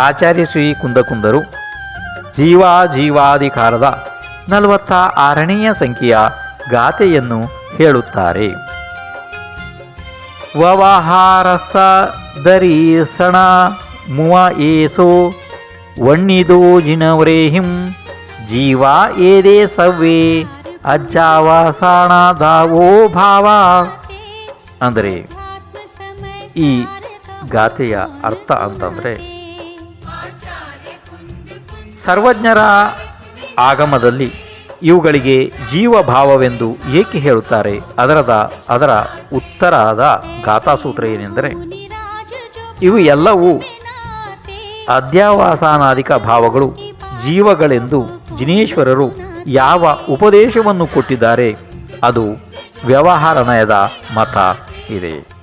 ಆಚಾರ್ಯ ಶ್ರೀ ಕುಂದಕುಂದರು ಜೀವ ಜೀವಾಧಿಕಾರದ ನಲವತ್ತ ಆರನೆಯ ಸಂಖ್ಯೆಯ ಗಾಥೆಯನ್ನು ಹೇಳುತ್ತಾರೆ. ವವಹಾರಸ ದರೀಸಣ ಮುವ ಏಸೋ ವಣ್ಣಿದೋ ಜಿನವ್ರೇಹಿಂ ಜೀವ ಏದೇ ಸವ್ವೇ ಅಜ್ಜಾವಸಾಣ ದಾವೋ ಭಾವ ಅಂದರೆ ಈ ಗಾಥೆಯ ಅರ್ಥ ಅಂತಂದರೆ ಸರ್ವಜ್ಞರ ಆಗಮದಲ್ಲಿ ಇವುಗಳಿಗೆ ಜೀವಭಾವವೆಂದು ಏಕೆ ಹೇಳುತ್ತಾರೆ? ಅದರದ, ಅದರ ಉತ್ತರಾದ ಗಾಥಾಸೂತ್ರ ಏನೆಂದರೆ, ಇವು ಎಲ್ಲವೂ ಅಧ್ಯಾವಾಸಾನಾದಿಕ ಭಾವಗಳು, ಜೀವಗಳೆಂದು ಜಿನೇಶ್ವರರು ಯಾವ ಉಪದೇಶವನ್ನು ಕೊಟ್ಟಿದ್ದಾರೆ, ಅದು ವ್ಯವಹಾರ ನಯದ ಮತ ಇದೆ.